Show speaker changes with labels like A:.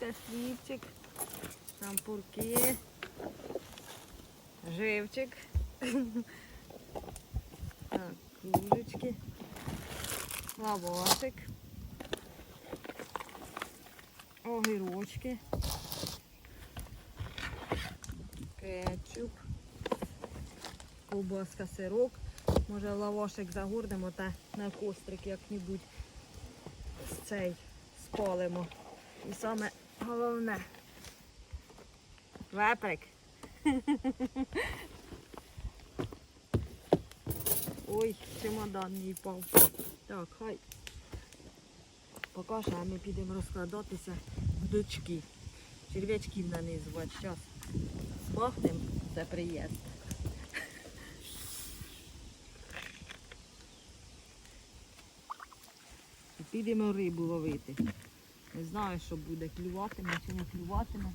A: Каслівчик, шампурки, живчик. Так, кружечки, лавашик, огірочки, кетчуп, ковбаска, сирок. Може лавашик загорнемо та на кострик як-небудь з цей спалимо. І саме головне. Веприк. Ой, чемодан мій впав. Так, хай. Поки що ми підемо розкладатися в дочки. Черв'ячків нанизувати. Зараз смахнемо за приїзд. Підемо рибу ловити. Знаю, що буде, клюватиме чи клюватиме.